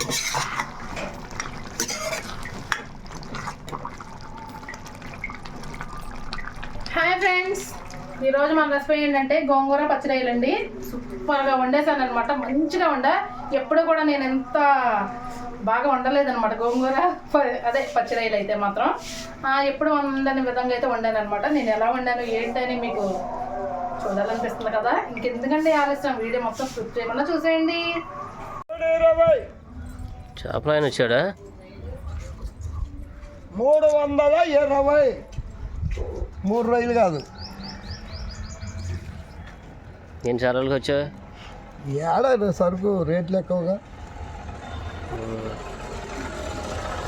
Hi friends ఈరోజు మన recipe ఏంటంటే గోంగూర పచ్చడి సూపర్గా వండేసాను అనమాట మంచిగా వండ. ఎప్పుడు కూడా నేను ఎంత బాగా వండలేదనమాట గోంగూర. అదే పచ్చడిలు అయితే మాత్రం ఎప్పుడు వండని విధంగా అయితే వండాను అనమాట నేను ఎలా వండాను ఏంటని మీకు చూడాలనిపిస్తుంది కదా. ఇంకెందుకంటే ఆలస్యం? వీడియో మొత్తం స్క్రిప్ట్ చేయకుండా చూసేయండి. చేపలు ఆయన వచ్చాడా? మూడు వందల ఇరవై. మూడు రైలు కాదు. ఎన్ని సార్లకి వచ్చా ఏడా సరుకు రేట్లు ఎక్కువగా.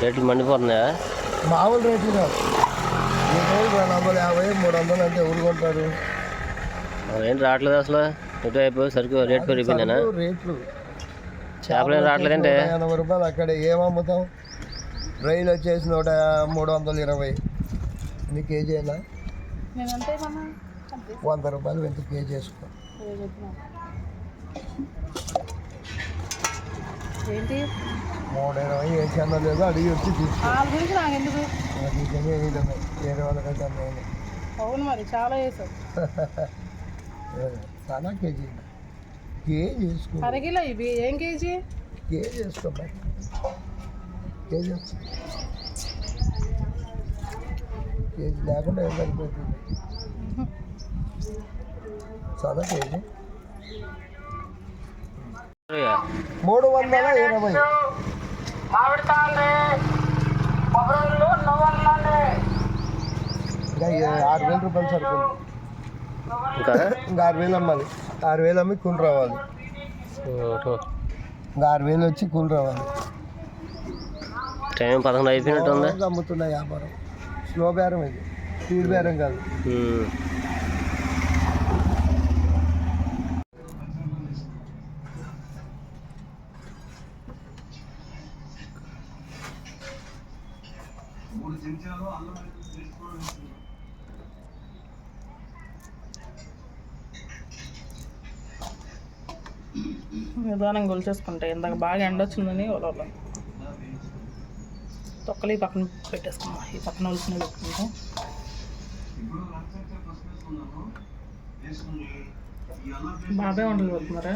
రేట్లు మండిపోతున్నాయా? మామూలు రేట్లు కాదు. రెండు వందల యాభై మూడు వందలు అంటే ఎవరు కొంటారు? ఏంటి రావట్లేదు అసలు. ఎటువైపు సరుకు రేట్ పెరిగిపోయిందేనా సరుకు రేట్లు. చేపలు ఏం రావట్లేదంటే. ఎనభై రూపాయలు. అక్కడ ఏం అమ్ముతాం? రైలు వచ్చేసి నూట మూడు వందల ఇరవై. ఇది కేజీ అయినా నేను అంతే మన వంద రూపాయలు వెంట కేజీ వేసుకో. మూడు ఇరవై వేసానో లేదో? అడిగి వచ్చి తీసుకో వాళ్ళ గురించి నాకు ఎందుకు నిజమే వేయడమే వేరే వాళ్ళకంటే నేను అవును మరి చాలా వేసావు. చాలా కేజీ కేజీ వేసుకో అరకిలో ఇవి ఏం కేజీ కేజీ వేసుకో మరి కేజీ వచ్చి కేజీ లేకుండా ఏం సరిపోతుంది చాలా కేజీ మూడు వందల ఇరవై ఇంకా ఈ ఆరు వేల రూపాయలు సరుకుంది ఇంకా ఇంకా ఆరు వేలు అమ్మాలి ఆరు వేలు అమ్మి కూలి రావాలి. ఇంకా ఆరు వేలు వచ్చి కూలి రావాలి. టైం పదకొండు అయిపోయినట్టు ఉందా రోజు అమ్ముతున్న వ్యాపారం. స్లో బేరం ఇది. స్పీడ్ బేరం కాదు. నిదానం గొలిచేసుకుంటాయి ఇందాక బాగా ఎండ వచ్చిందని వాళ్ళ తొక్కలు ఈ పక్కన పెట్టేసుకుందాం ఈ పక్కన వలసిన పెట్టుకుంటాం. బాబాయ్ వంటలు పెడుతున్నారా?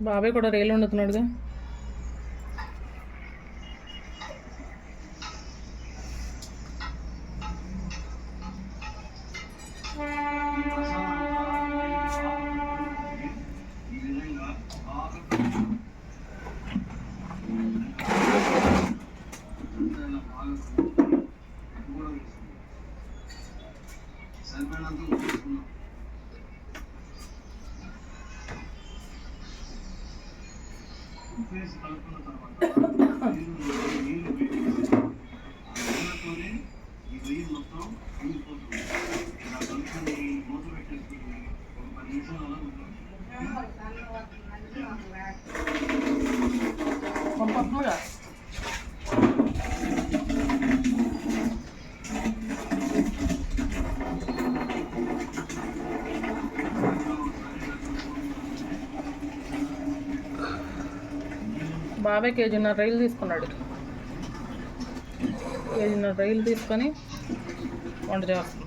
బాబాయ్ కూడా రైలు వండుతున్నాడుగా పంపగా బాబాయ్ కేజీన్నర రైలు తీసుకున్నాడు. కేజీన్నర రైలు తీసుకొని వంట చేస్తుంది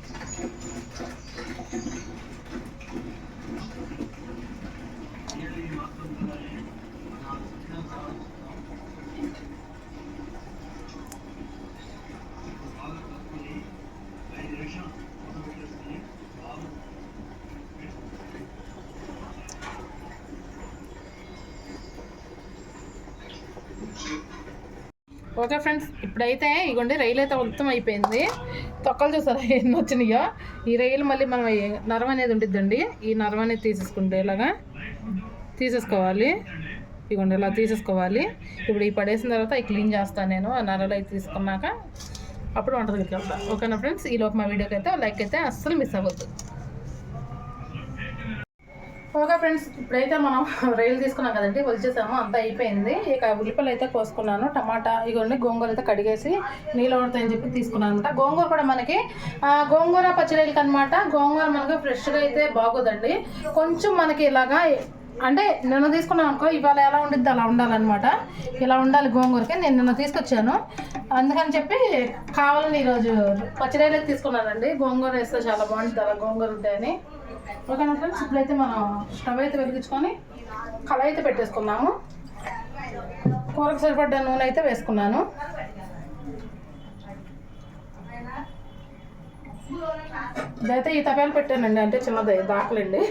ఓకే ఫ్రెండ్స్ ఇప్పుడైతే ఇగోండి రైలు అయితే మొత్తం అయిపోయింది. తొక్కలు చూసారా ఎన్ని వచ్చినాయో? ఈ రైలు మళ్ళీ మనం నరం అనేది ఉంటుందండి ఈ నరం అనేది తీసేసుకుంటే ఇలాగా తీసేసుకోవాలి. ఇగోండి ఇలా తీసేసుకోవాలి. ఇప్పుడు ఈ పడేసిన తర్వాత ఈ క్లీన్ చేస్తాను నేను. ఆ నరలు అయితే తీసుకున్నాక అప్పుడు వంట దగ్గరికి వెళ్తాను ఓకేనా ఫ్రెండ్స్? ఈ లోపు మా వీడియోకి అయితే లైక్ అయితే అస్సలు మిస్ అవ్వద్దు. ఓకే ఫ్రెండ్స్ ఇప్పుడైతే మనం రైలు తీసుకున్నాం కదండి వచ్చేసాము అంతా అయిపోయింది. ఇక ఉల్లిపాయలు అయితే కోసుకున్నాను టమాటా ఇగోండి గోంగూర అయితే కడిగేసి నీళ్ళు పడతాయని చెప్పి తీసుకున్నాను అనమాట. గోంగూర కూడా మనకి గోంగూర పచ్చడికి అనమాట. గోంగూర మనకి ఫ్రెష్గా అయితే బాగోదండి. కొంచెం మనకి ఇలాగా అంటే నిన్న తీసుకున్నాం అనుకో ఇవాళ ఎలా ఉండిద్ది అలా ఉండాలన్నమాట. ఇలా ఉండాలి గోంగూరకి నేను నిన్న తీసుకొచ్చాను. అందుకని చెప్పి కావాలని ఈరోజు పచ్చిరొయ్యలు తీసుకున్నానండి. గోంగూర వేస్తే చాలా బాగుంటుంది అలా గోంగూర ఉంటాయని ఓకేనా ఫ్రెండ్స్ ఇప్పుడైతే మనం స్టవ్ అయితే వెలిగించుకొని కళాయి అయితే పెట్టేసుకున్నాము కూరకు సరిపడ్డ నూనె అయితే వేసుకున్నాను. ఇదైతే ఈ తపాలు పెట్టానండి అంటే చిన్నది దాకలండి.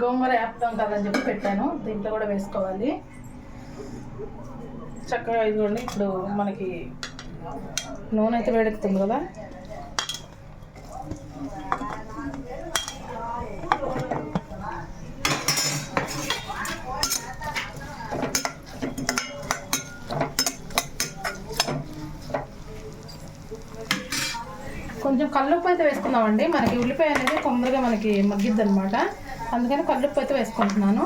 గోంగూర వేపుతాం కదని చెప్పి పెట్టాను. దీంట్లో కూడా వేసుకోవాలి. చక్కగా ఇదిగోండి ఇప్పుడు మనకి నూనె అయితే వేడెక్కుతుంది కదా కొంచెం కల్లుప్పు వేసుకున్నామండి మనకి ఉల్లిపాయ అనేది తొందరగా మనకి మగ్గిద్ది అనమాట అందుకని కల్లుప్పు అయితే వేసుకుంటున్నాను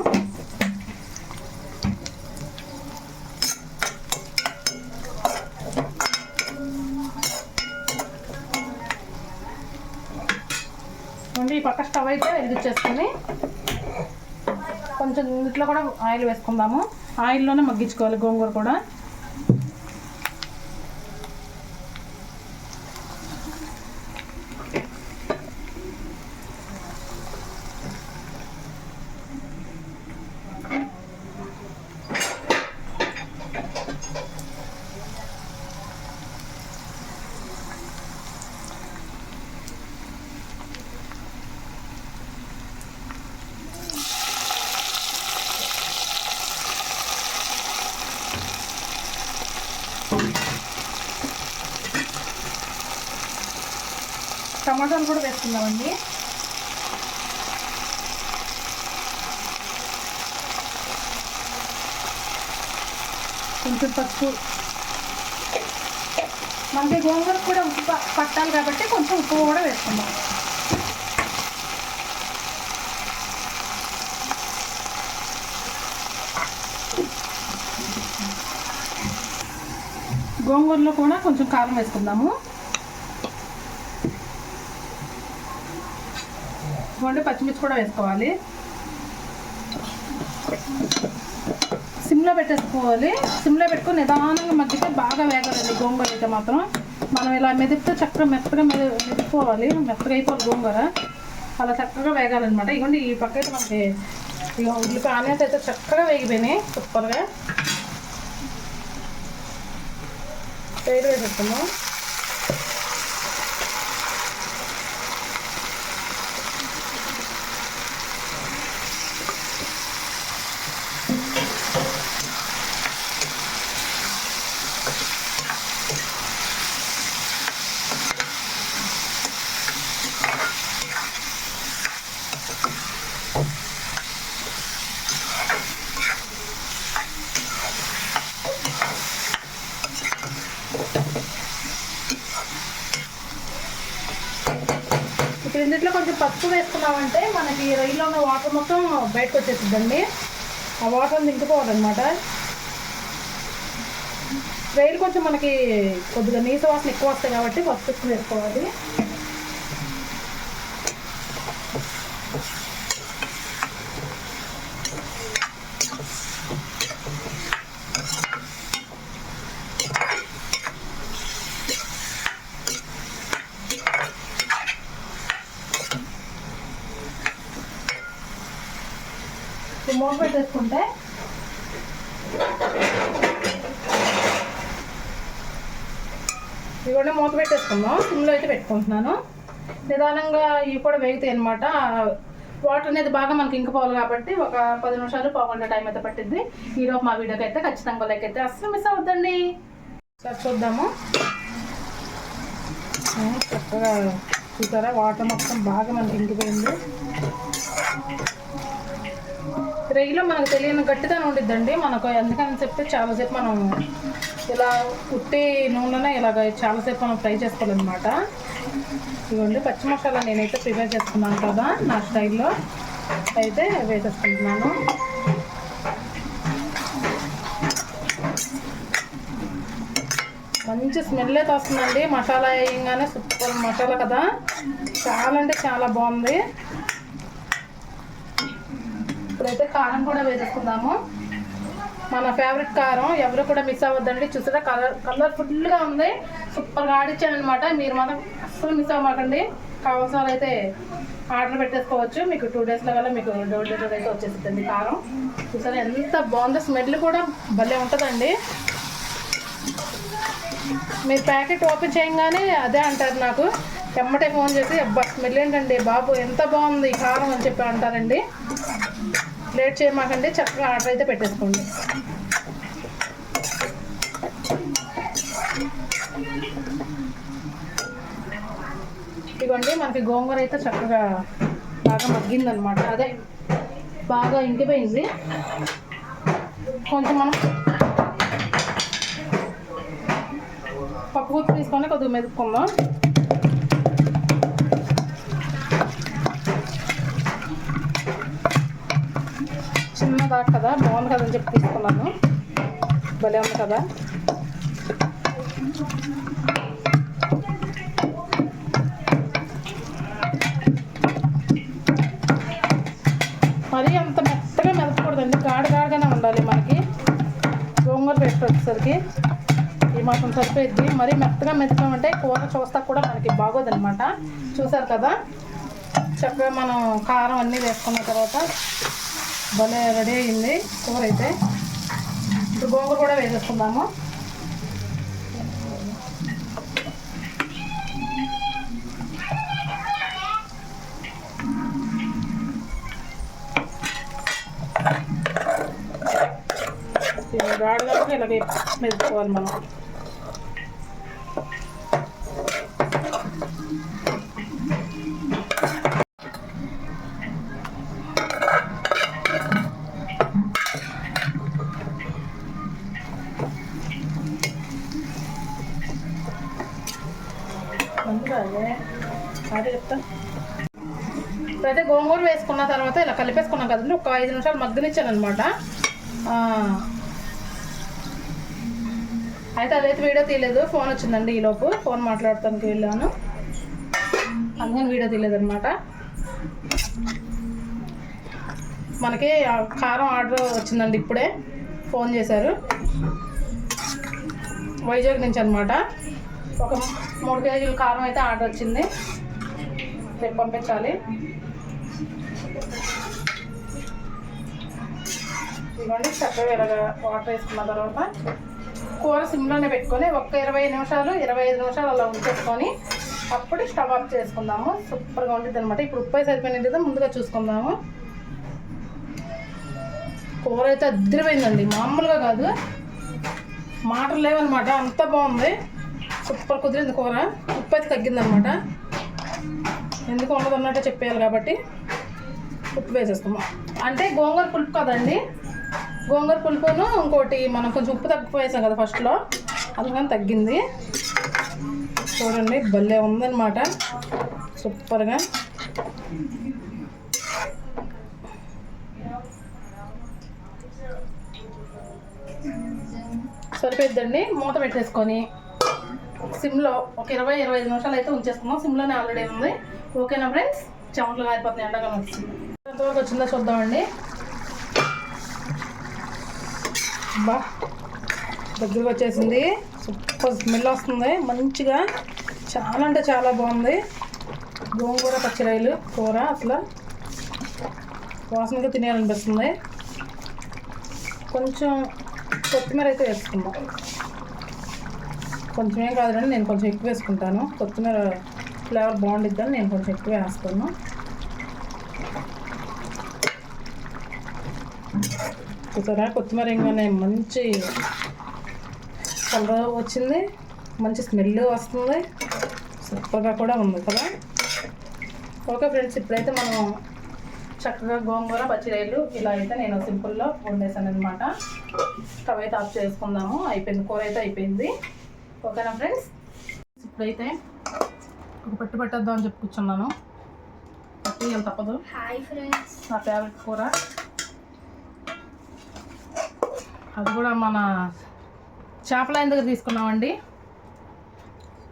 ఈ పక్క స్టవ్ అయితే వెలిగించేసుకొని కొంచెం ఇంట్లో కూడా ఆయిల్ వేసుకుందాము. ఆయిల్లోనే మగ్గించుకోవాలి గోంగూర కూడా. టమాటాలు కూడా వేసుకుందామండి. కొంచెం పసుపు. మనకి గోంగూర కూడా ఉప్పు పట్టాలి కాబట్టి కొంచెం ఉప్పు కూడా వేసుకుందాం. గోంగూరలో కూడా కొంచెం కారం వేసుకుందాము. ఇవ్వండి పచ్చిమిర్చి కూడా వేసుకోవాలి. సిమ్లో పెట్టేసుకోవాలి. సిమ్లో పెట్టుకుని నిదానంగా మధ్యకి బాగా వేగాలండి గోంగూర అయితే మాత్రం. మనం ఇలా మెదిపితే చక్కగా మెత్తగా మెది మెదిపోవాలి. మెత్తగా అయిపోవాలి గోంగూర. అలా చక్కగా వేగాలన్నమాట. ఇవ్వండి ఈ పక్క అయితే మనకి ఇక ఉల్లిపాయ ఆనియన్స్ అయితే చక్కగా వేగిపోయినాయి. సూపర్గా. పేరు వేసేస్తున్నాం ఇప్పుడు ఇందులో ఉప్పు వేసుకున్నామంటే మనకి రైల్లో ఉన్న వాటర్ మొత్తం బయటకు వచ్చేస్తుందండి ఆ వాటర్ దింకిపోవాలన్నమాట రైలు కొంచెం మనకి కొద్దిగా నీసు వాసన ఎక్కువ వస్తాయి కాబట్టి ఫస్ట్ వేసుకోవాలి ఇప్పుడు మూత పెట్టేసుకుంటే ఇవన్నీ మూత పెట్టేసుకుందాం సిమ్లో నిదానంగా ఇవి కూడా వేగుతాయి అనమాట వాటర్ అనేది బాగా మనకి ఇంకిపోవాలి కాబట్టి ఒక పది నిమిషాలు పావుగంట టైం అయితే పట్టింది ఈరోజు మా వీడియోకి అయితే ఖచ్చితంగా లైక్ అయితే అస్సలు మిస్ అవ్వద్దండి. సార్ చూద్దాము. చక్కగా చూసారా? వాటర్ మొత్తం బాగా మనకి ఇంకిపోయింది. రొయ్యలో మనకు తెలియని గట్టిదనం ఉండిద్దండి. మనకు ఎందుకని చెప్తే చాలాసేపు మనం ఇలా ఉట్టి నూనెనే ఇలాగ చాలాసేపు మనం ఫ్రై చేసుకోవాలన్నమాట. ఇదిగోండి పచ్చి మసాలా నేనైతే ప్రిపేర్ చేసుకున్నాను కదా నా స్టైల్లో. అయితే వేసేసుకుంటున్నాను. మంచి స్మెల్ అయితే వస్తుందండి మసాలా వేయంగానే సూపర్ మసాలా కదా. చాలా అంటే చాలా బాగుంది. ఇప్పుడైతే కారం కూడా వేసేసుకుందాము. మన ఫేవరెట్ కారం. ఎవరు కూడా మిస్ అవ్వద్దండి. చూసారా? కలర్ కలర్ఫుల్గా ఉంది. సూపర్గా ఆడిచ్చాను అనమాట మీరు మాత్రం అస్సలు మిస్ అవ్వకండి కావాల్సిన వాళ్ళు అయితే ఆర్డర్ పెట్టేసుకోవచ్చు. మీకు టూ డేస్లో కల్లా మీకు డోర్ డెలివరీ అయితే వచ్చేస్తుంది కారం. చూసారా? ఎంత బాగుందో స్మెల్ కూడా భలే ఉంటుందండి. మీరు ప్యాకెట్ ఓపెన్ చేయగానే అదే అంటారు నాకు. ఎమ్మటే ఫోన్ చేసి అబ్బా స్మెల్ ఏంటండి బాబు? ఎంత బాగుంది ఈ కారం అని చెప్పి అంటారండి. లేట్ చేయమాకండి చక్కగా ఆర్డర్ అయితే పెట్టేసుకోండి. ఇదిగోండి మనకి గోంగూర అయితే చక్కగా బాగా మగ్గిందనమాట అదే బాగా ఇంకిపోయింది. కొంచెం మనం పప్పు గుర్తు తీసుకొని కొద్దిగా మెదుపుకుందాం. చిన్నదా కదా? బాగుంది కదా అని చెప్పి తీసుకున్నాను. భలే ఉంది కదా? మరి అంత మెత్తగా మెదపకూడదండి గాడి గాడిగానే ఉండాలి మనకి. గోంగూర పేస్ట్ వచ్చేసరికి. ఈ మాత్రం సరిపోయింది మరీ మెత్తగా మెతకమంటే కూర చూస్తా కూడా మనకి బాగోదన్నమాట. చూసారు కదా? చక్కగా మనం కారం అన్నీ వేసుకున్న తర్వాత భలే రెడీ అయింది కూర అయితే. ఇప్పుడు గోంగూర కూడా వేసేసుకుందాము. గాడిగా ఇలాగే మెదుకోవాలి మనం. అదే. చెప్తా. ఇప్పుడైతే గోంగూర వేసుకున్న తర్వాత ఇలా కలిపేసుకున్నాం కదండి. ఒక ఐదు నిమిషాలు మగ్గనిచ్చాను అనమాట అయితే అదైతే వీడియో తీయలేదు. ఫోన్ వచ్చిందండి ఈలోపు ఫోన్ మాట్లాడటానికి వెళ్ళాను. అందుకని వీడియో తీయలేదు అనమాట మనకి కారం ఆర్డర్ వచ్చిందండి ఇప్పుడే. ఫోన్ చేశారు. వైజాగ్ నుంచి అనమాట ఒక మూడు కేజీలు కారం అయితే ఆర్డర్ వచ్చింది. రేపు పంపించాలి. ఇదిగోండి చక్కగా ఇలాగ వాటర్ వేసుకున్న తర్వాత కూర సిమ్లోనే పెట్టుకొని ఒక్క ఇరవై నిమిషాలు ఇరవై ఐదు నిమిషాలు అలా ఉంచేసుకొని అప్పుడు స్టవ్ ఆఫ్ చేసుకుందాము. సూపర్గా ఉంటుంది అనమాట ఇప్పుడు ఉప్పు సరిపోయినట్టు ముందుగా చూసుకుందాము. కూర అయితే అద్దరిపోయిందండి. మామూలుగా కాదు. మాటలు లేవన్నమాట. అంత బాగుంది. సూపర్ కుదిరింది కూర. ఉప్పు అయితే తగ్గిందనమాట. ఎందుకు ఉండదు అన్నట్టు చెప్పేయాలి కాబట్టి ఉప్పు వేసేస్తాము. అంటే గోంగూర పులుపు కదండి. గోంగూర పులుపును ఇంకోటి మనం కొంచెం ఉప్పు తక్కువ వేసాం కదా ఫస్ట్లో. అందుకని తగ్గింది. చూడండి భలే ఉందన్నమాట. సూపర్గా. సరిపోద్దండి మూత పెట్టేసుకొని సిమ్లో ఒక ఇరవై ఇరవై ఐదు నిమిషాలు అయితే ఉంచేసుకున్నాం. సిమ్లోనే ఆల్రెడీ ఉంది. ఓకేనా ఫ్రెండ్స్ చెమటలు కారిపోతున్నాయి ఎండాకాలం వచ్చింది ఎంతవరకు వచ్చిందో చూద్దామండి. బా దగ్గరకు వచ్చేసింది. సూపర్ స్మెల్ వస్తుంది మంచిగా. చాలా అంటే చాలా బాగుంది. గోంగూర పచ్చిరాయలు కూర అసలు. వాసనగా తినేయాలనిపిస్తుంది. కొంచెం కొత్తిమీర అయితే వేసుకుందాం. కొంచెం ఏం కాదులండి నేను కొంచెం ఎక్కువ వేసుకుంటాను. కొత్తిమీర ఫ్లేవర్ బాగుండిద్దని నేను కొంచెం ఎక్కువ వేస్తాను. చూసారా? కొత్తిమీర ఇంకానే మంచి కలర్ వచ్చింది. మంచి స్మెల్ వస్తుంది. సూపర్గా కూడా ఉంది కదా? ఓకే ఫ్రెండ్స్ ఇప్పుడైతే మనం చక్కగా గోంగూర పచ్చిరేలు ఇలా అయితే నేను సింపుల్లో వండేసాను అనమాట స్టవ్ అయితే ఆఫ్ చేసుకుందాము. అయిపోయింది కూర అయితే అయిపోయింది. ఓకేనా ఫ్రెండ్స్? ఇప్పుడైతే ఒక పట్టు పట్టేద్దాం అని చెప్పి కూర్చున్నాను. పట్టి ఏం తప్పదు. Hi friends. నా ఫేవరెట్ కూర. అది కూడా మన చేపల ఎందుకు తీసుకున్నామండి.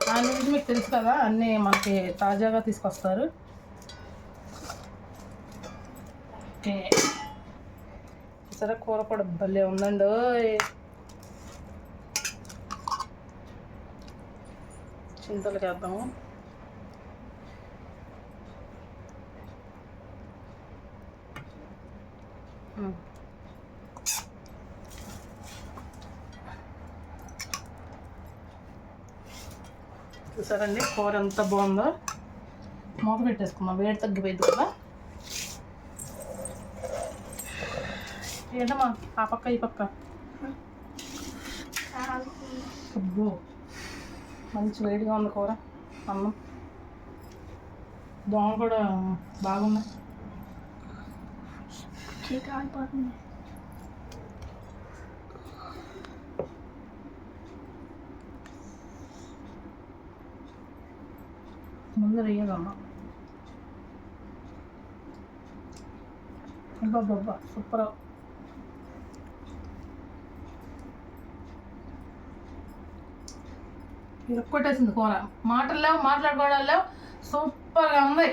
దాని గురించి మీకు తెలుసు కదా అన్నీ మనకి తాజాగా తీసుకొస్తారు. ఓకే. సరే కూర కూడా భలే ఉందండి చింతలు వేద్దాము ఉమ్. చూసారండి? కూర ఎంత బాగుందో. మూత పెట్టేసుకున్నాం వేడి తగ్గిపోయింది కదా. ఏంటమ్మా ఆ పక్క ఈ పక్క. అబ్బో. మంచి వేడిగా ఉంది కూర. అన్నం దోమ కూడా బాగున్నాయి కాలిపోతుంది ముందు వేయదమ్మా అబ్బబ్బబ్బా సూపర్. కొట్టేసింది కూర. మాటలు లేవు మాట్లాడుకోవడం లేవు సూపర్గా ఉంది.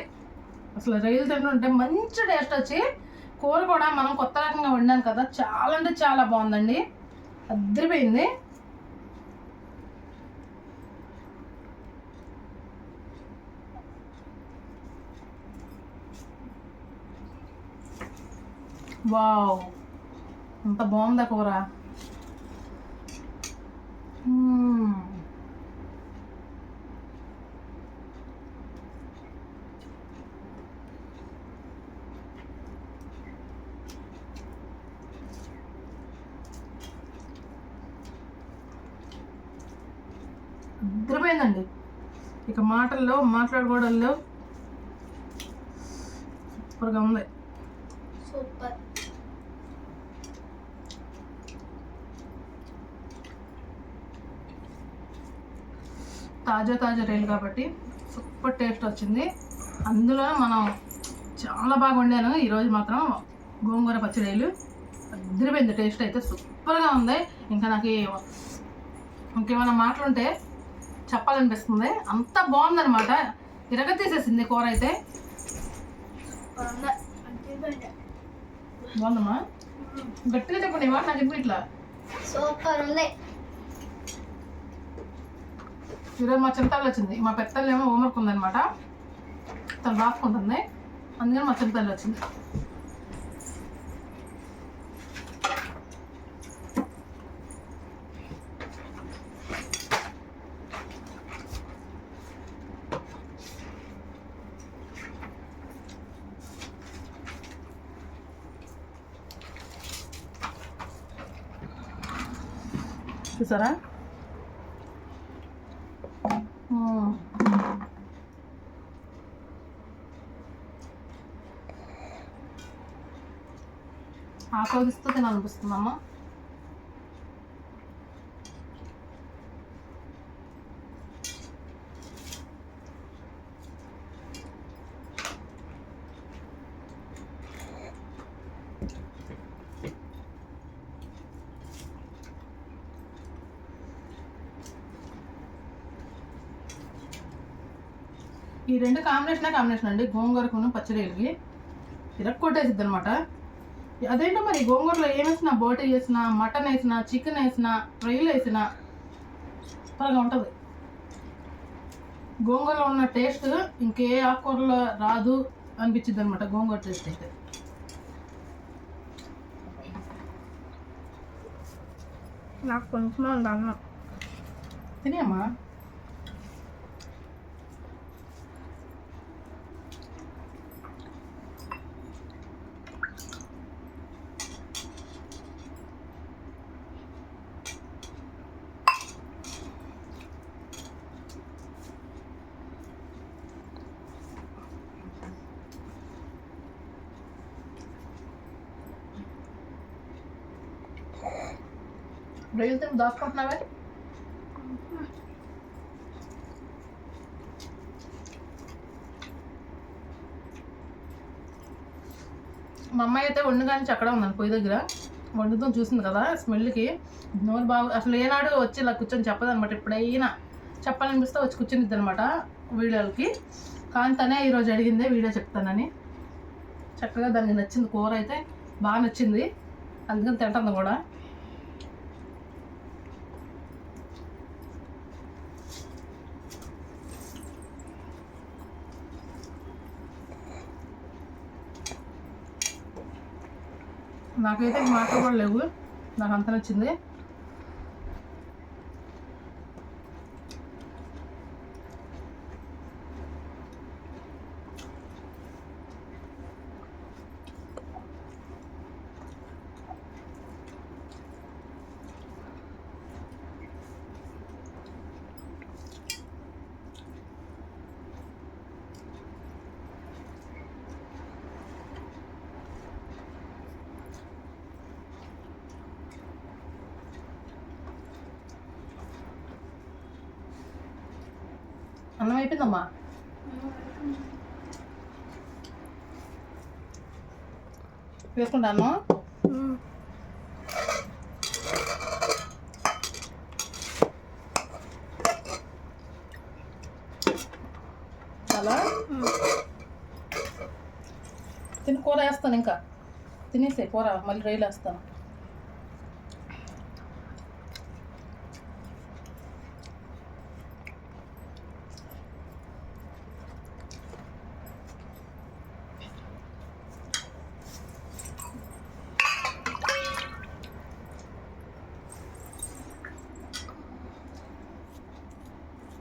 అసలు రైలు తింటుంటే మంచి టేస్ట్ వచ్చి కూర కూడా మనం కొత్త రకంగా వండాం కదా చాలా అంటే చాలా బాగుందండి. అద్దరిపోయింది వావ్. అంత బాగుందా కూర మ్మ్. అద్దరిపోయిందండి ఇక మాటల్లో మాట్లాడుకోవడంలో సూపర్గా ఉంది. సూపర్. తాజా తాజా రైలు కాబట్టి సూపర్ టేస్ట్ వచ్చింది. అందులో మనం చాలా బాగా వండాను. ఈరోజు మాత్రం గోంగూర పచ్చడిలు అద్దరిపోయింది. టేస్ట్ అయితే సూపర్గా ఉంది. ఇంకా నాకు ఇంకేమైనా మాటలుంటే చెప్పాలనిపిస్తుంది. అంత బాగుందనమాట ఇరగ తీసేసింది కూర అయితే. బాగుందమ్మా? గట్టిగా చెప్పండి ఇవాళ నాకు ఇప్పుడు ఇట్లా? సూపర్ ఉంది ఈరోజు మా చింతలు వచ్చింది. మా పెద్దలు ఏమో హోంవర్క్ ఉందనమాట తను రాసుకుంటుంది అందుకని మా చింతలు వచ్చింది. చూసారా? ఆకలిస్తూ ఆస్వాదిస్తూ తినాలనిపిస్తుందమ్మా. ఈ రెండు కాంబినేషన్ కాంబినేషన్ అండి? గోంగూరకును పచ్చడికి ఇరక్కొట్టేసిద్ది అనమాట అదేంటో మరి గోంగూరలో ఏం వేసినా బోటి వేసినా మటన్ వేసినా చికెన్ వేసినా ఫ్రైలు వేసినా సూపర్గా ఉంటుంది. గోంగూరలో ఉన్న టేస్ట్ ఇంకే ఆకుకూరలో రాదు అనిపించింది అనమాట గోంగూర టేస్ట్ అయితే. నాకు కొంచెం ఉంది అన్నం తినేమ్మా రొయ్యలు తిని మా అమ్మాయి అయితే వండుగానే అక్కడ ఉందండి పొయ్యి దగ్గర. వండుతూ చూసింది కదా స్మెల్కి నోరు బాగా అసలు ఏనాడు వచ్చి ఇలా కూర్చొని చెప్పదనమాట ఎప్పుడైనా. చెప్పాలనిపిస్తే వచ్చి కూర్చునిద్ది అనమాట వీడియోలకి కానీ తనే ఈరోజు అడిగిందే వీడియో చెప్తానని. చక్కగా దానికి నచ్చింది కూర అయితే బాగా నచ్చింది. అందుకని తింటుంది కూడా. నాకైతే మాటలు కూడా లేవు. నాకు అంత నచ్చింది అన్నం అయిపోయిందమ్మా వేసుకుంటాను అలా తిని కూర వేస్తాను ఇంకా. తినేసే కూర మళ్ళీ రైలు వేస్తాను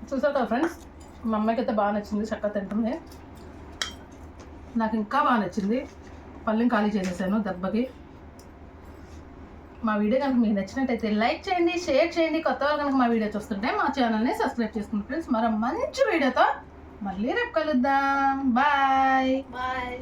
చూసారు కదా ఫ్రెండ్స్ మా అమ్మాయికి అయితే బాగా నచ్చింది చక్కగా తింటుంది. నాకు ఇంకా బాగా నచ్చింది. పళ్ళెం ఖాళీ చేసేసాను దెబ్బకి. మా వీడియో కనుక మీకు నచ్చినట్టయితే లైక్ చేయండి షేర్ చేయండి. కొత్త వాళ్ళు కనుక మా వీడియో చూస్తుంటే మా ఛానల్ని సబ్స్క్రైబ్ చేసుకోండి ఫ్రెండ్స్ మరో మంచి వీడియోతో మళ్ళీ రేపు కలుద్దాం. Bye bye